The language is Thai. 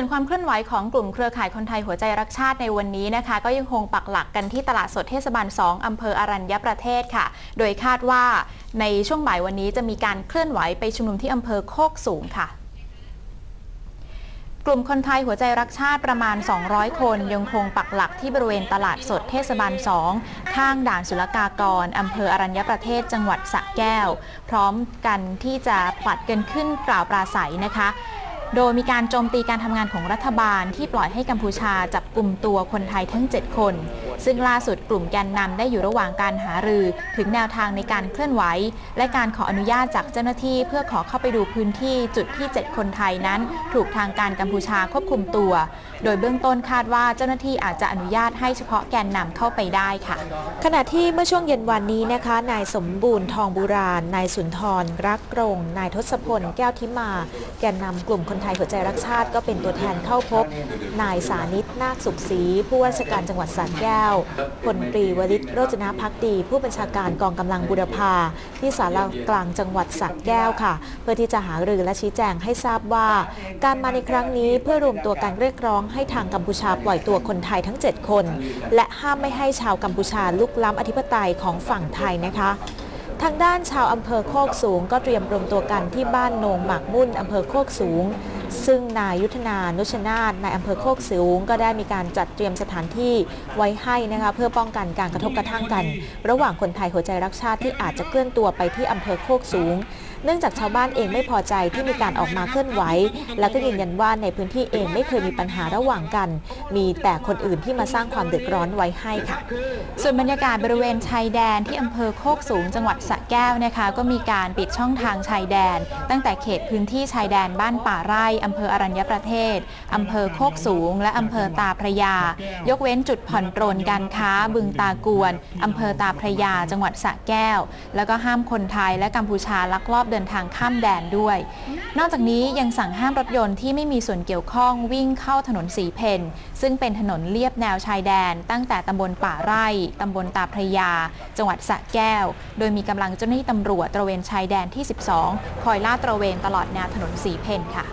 วนความเคลื่อนไหวของกลุ่มเครือข่ายคนไทยหัวใจรักชาติในวันนี้นะคะ ก็ยังคงปักหลักกันที่ตลาดสดเทศบาล 2 อำเภออรัญญประเทศค่ะ โดยคาดว่าในช่วงบ่ายวันนี้จะมีการเคลื่อนไหวไปชุมนุมที่อำเภอโคกสูงค่ะกลุ่มคนไทยหัวใจรักชาติประมาณ 200 คน ยังคงปักหลักที่บริเวณตลาดสดเทศบาล 2 ข้างด่านศุลกากร อำเภออรัญญประเทศจังหวัดสระแก้ว พร้อมกันที่จะผลัดกันขึ้นกล่าวปราศัยนะคะ โดยมีการโจมตีการทำงานของรัฐบาลที่ปล่อยให้กัมพูชาจับกลุ่มตัวคนไทยทั้ง 7 คน ซึ่งล่าสุดกลุ่มแกนนำได้อยู่ระหว่างการหารือ ถึงแนวทางในการเคลื่อนไหว และการขออนุญาตจากเจ้าหน้าที่ เพื่อขอเข้าไปดูพื้นที่จุดที่ 7 คนไทยนั้น ถูกทางการกัมพูชาควบคุมตัว โดยเบื้องต้นคาดว่าเจ้าหน้าที่อาจจะอนุญาตให้เฉพาะแกนนำเข้าไปได้ค่ะ ขณะที่เมื่อช่วงเย็นวันนี้นะคะ นายสมบูรณ์ทองบุราณนายสุนทรรักรงนายทศพลแก้วทิมา แกนนำกลุ่มคนไทยหัวใจรักชาติก็เป็นตัวแทนเข้าพบ นายสานิตนาคสุขศรีผู้ว่าราชการจังหวัดสระแก้วพลตรีวริศโรจนพักดี ผู้บัญชาการกองกำลังบุรพาที่ศาลากลางจังหวัดสระแก้วค่ะ เพื่อที่จะหารือและชี้แจงให้ทราบว่า การมาในครั้งนี้เพื่อรวมตัวการเรียกร้องให้ทางกัมพูชาปล่อยตัวคนไทยทั้ง 7 คน และห้ามไม่ให้ชาวกัมพูชาลุกล้ำอธิปไตยของฝั่งไทยนะคะ ทางด้านชาวอำเภอโคกสูง ก็เตรียมรวมตัวกันที่บ้านโนงหมากมุ่นอำเภอโคกสูง ซึ่งนายยุทธนานุชนาธนายอำเภอโคกสูง ก็ได้มีการจัดเตรียมสถานที่ไว้ให้นะคะเพื่อป้องกันการกระทบกระทั่งกัน ระหว่างคนไทยหัวใจรักชาติที่อาจจะเคลื่อนตัวไปที่อำเภอโคกสูง เนื่องจากชาวบ้านเองไม่พอใจที่มีการออกมาเคลื่อนไหว แล้วก็ยืนยันว่าในพื้นที่เองไม่เคยมีปัญหาระหว่างกัน มีแต่คนอื่นที่มาสร้างความเดือดร้อนไว้ให้ค่ะ ส่วนบรรยากาศบริเวณชายแดนที่อำเภอโคกสูงจังหวัดสระแก้วนะคะ ก็มีการปิดช่องทางชายแดน ตั้งแต่เขตพื้นที่ชายแดนบ้านป่าไร่อำเภออรัญญประเทศอำเภอโคกสูง และอำเภอตาพระยา ยกเว้นจุดผ่อนปรนการค้า บึงตากวนอำเภอตาพระยา จังหวัดสระแก้ว แล้วก็ห้ามคนไทยและกัมพูชาลักลอบเดินทางข้ามแดนด้วย นอกจากนี้ยังสั่งห้ามรถยนต์ที่ไม่มีส่วนเกี่ยวข้องวิ่งเข้าถนนสีเพนซึ่งเป็นถนนเลียบแนวชายแดน ตั้งแต่ตำบลป่าไร่ตำบลตาพระยา จังหวัดสระแก้ว โดยมีกำลังเจ้าหน้าที่ตำรวจตระเวนชายแดนที่ 12 คอยลาดตระเวนตลอดแนวถนนสีเพนค่ะ